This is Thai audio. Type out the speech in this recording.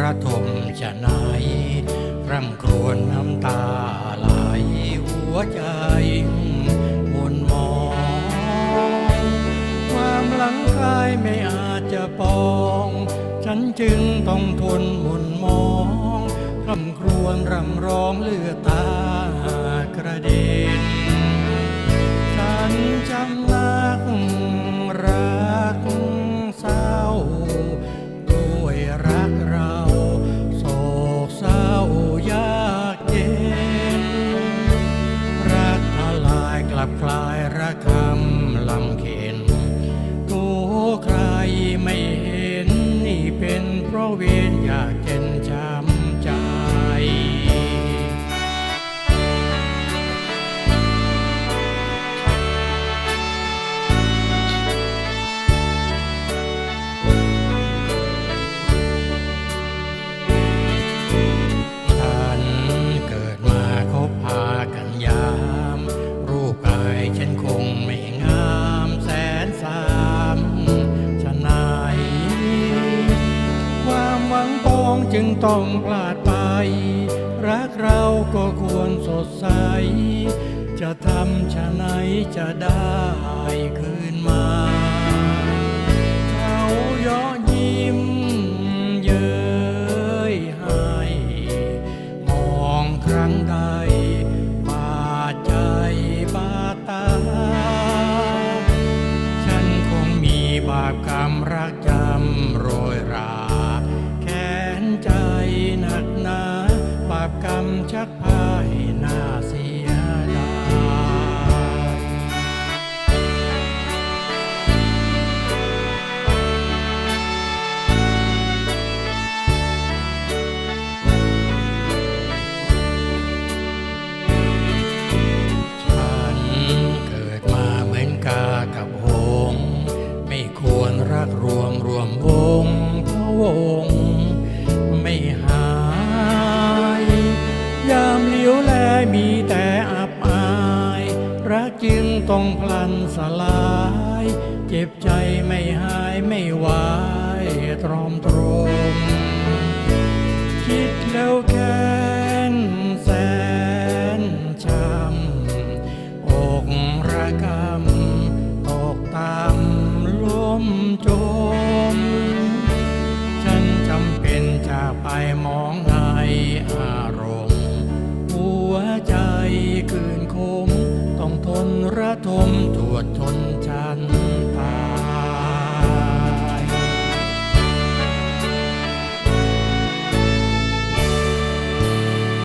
ระทมจะไหนร่ำครวญน้ำตาไหลหัวใจมุนมอง ความหลังกายไม่อาจจะปอง ฉันจึงต้องทนมุนมองร่ำครวญร่ำร้องเลือด ลับคลา ต้องพลาดไป รักเราก็ควรสดใส จะทำชะไหนจะได้คืนมา เขายาะยิ้มเย้ยให้ มองครั้งใดบาดใจบาดตา ฉันคงมีบาปกรรมรักจำรย ต้องพลันสลาย เจ็บใจไม่หายไม่ไหวตรอมตรม คิดแล้วแค้นแสนช้ำอกระกำตกตามล้มจม ฉันจำเป็นจะไปมอง ระทมตรวจชนชั้น